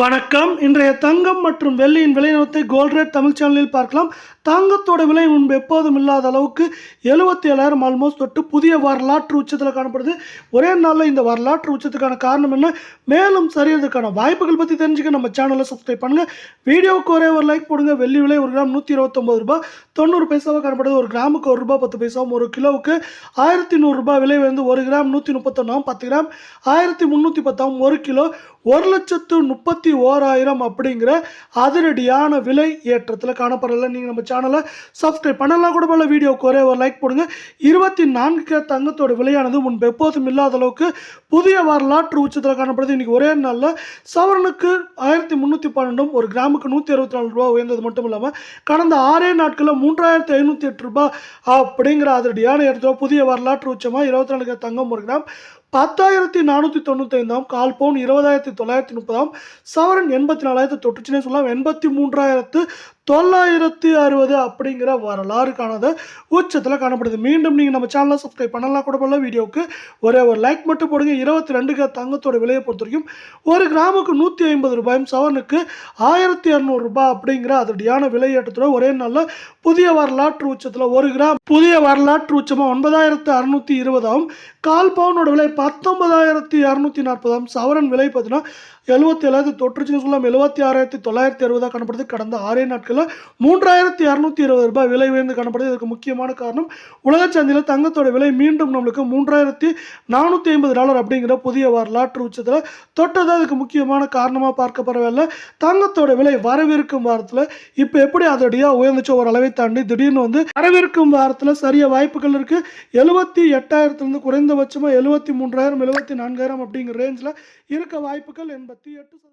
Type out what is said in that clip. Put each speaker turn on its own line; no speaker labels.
வணக்கம். இன்றைய தங்கம் மற்றும் வெள்ளியின் விலைநிறுவத்தை கோல்ட் ரேட் தமிழ் சேனலில் பார்க்கலாம். தங்கத்தோட விலை முன்பு எப்போதும் இல்லாத அளவுக்கு எழுபத்தி ஏழாயிரம் ஆல்மோஸ்ட் தொட்டு புதிய வரலாற்று உச்சத்தில் காணப்படுது. ஒரே நாளில் இந்த வரலாற்று உச்சத்துக்கான காரணம் என்ன? மேலும் சரியறதுக்கான வாய்ப்புகள் பற்றி தெரிஞ்சுக்க நம்ம சேனலை சப்ஸ்கிரைப் பண்ணுங்கள் வீடியோவுக்கு ஒரே ஒரு லைக் போடுங்க. வெள்ளி விலை ஒரு கிராம் நூற்றி இருபத்தொம்பது ரூபாய். தொண்ணூறு பைசாவாக காணப்படுது. ஒரு கிராமுக்கு ஒரு ரூபாய் பத்து பைசாவும் ஒரு கிலோவுக்கு ஆயிரத்தி நூறுரூபா விலை வந்து ஒரு கிராம் நூற்றி முப்பத்தொன்னாவும் பத்து கிராம். ஆயிரத்தி முந்நூற்றி பத்தாவும் ஒரு கிலோ. ஒரு லட்சத்து முப்பத்தி ஓராயிரம் அப்படிங்கிற அதிரடியான விலை ஏற்றத்தில் காணப்படலை நீங்கள் நம்ம சேனலை சப்ஸ்கிரைப் பண்ணலாம். கூட பல வீடியோவுக்கு ஒரே ஒரு லைக் போடுங்க. இருபத்தி நான்கு தங்கத்தோட விலையானது முன்பு எப்போதும் இல்லாத அளவுக்கு புதிய வரலாற்று உச்சத்தில் காணப்படுது. இன்றைக்கி ஒரே நாளில் சவரனுக்கு ஆயிரத்தி முந்நூற்றி பன்னெண்டும் ஒரு கிராமுக்கு நூற்றி அறுபத்தி நாலு ரூபா உயர்ந்தது மட்டும் இல்லாமல் கடந்த ஆறே நாட்களில் மூன்றாயிரத்தி ஐநூற்றி எட்டு ரூபாய் அப்படிங்கிற அதிரடியான இடத்துல புதிய வரலாற்று உச்சமாக இருபத்தி நாலு தங்கம் ஒரு கிராம் பத்தாயிரத்தி நானூற்றி தொண்ணூத்தைந்தாம் கால் பவுன் இருபதாயிரத்தி தொள்ளாயிரத்தி முப்பதாம் சவரன் எண்பத்தி நாலாயிரத்தி தொட்டுச்சுன்னே சொல்லலாம். எண்பத்தி மூன்றாயிரத்து தொள்ளாயிரத்தி அறுபது அப்படிங்கிற வரலாறுக்கானது உச்சத்தில் காணப்படுது. மீண்டும் நீங்கள் நம்ம சேனலை சப்ஸ்கிரைப் பண்ணலாம் கூட போல வீடியோவுக்கு ஒரே ஒரு லைக் மட்டும் போடுங்க. இருபத்தி ரெண்டுக்கு தங்கத்தோட விலையை பொறுத்த வரைக்கும் ஒரு கிராமுக்கு நூற்றி ஐம்பது ரூபாயும் சவரனுக்கு ஆயிரத்தி இரநூறுபா அப்படிங்கிற அதடியான விலையேற்றத்தோட ஒரே நாளில் புதிய வரலாற்று உச்சத்தில் ஒரு கிராம் புதிய வரலாற்று உச்சமாக ஒன்பதாயிரத்து அறுநூற்றி இருபதாம் கால் பவுனோட விலை பத்தொன்பதாயிரத்தி இரநூத்தி நாற்பதாம் சவரன் விலை பார்த்தீங்கன்னா எழுபத்தி ஏழாயிரத்தி தொற்றுச்சுன்னு சொல்லலாம். எழுபத்தி ஆறாயிரத்தி தொள்ளாயிரத்தி அறுபதாக காணப்படுது. கடந்த ஆறே நாட்களில் மூன்றாயிரத்தி இரநூத்தி இருபது ரூபாய் விலை உயர்ந்து காணப்படுது. இதற்கு முக்கியமான காரணம் உலக சந்தையில் தங்கத்தோட விலை மீண்டும் நம்மளுக்கு மூன்றாயிரத்தி நானூற்றி ஐம்பது டாலர் அப்படிங்கிற புதிய வரலாற்று உச்சத்தில் தொட்டது. அதுக்கு முக்கியமான காரணமாக பார்க்கப்படவில்லை தங்கத்தோட விலை வரவிருக்கும் வாரத்தில் இப்போ எப்படி அதோடைய உயர்ந்துச்சு ஒரு அளவை தாண்டி திடீர்னு வந்து வரவிருக்கும் வாரத்தில் சரிய வாய்ப்புகள் இருக்குது எழுபத்தி எட்டாயிரத்துலேருந்து குறைந்தபட்சமாக எழுபத்தி மூன்றாயிரம் எழுபத்தி நான்காயிரம் அப்படிங்கிற ரேஞ்சில் இருக்க வாய்ப்புகள் எண்பத்தி எட்டு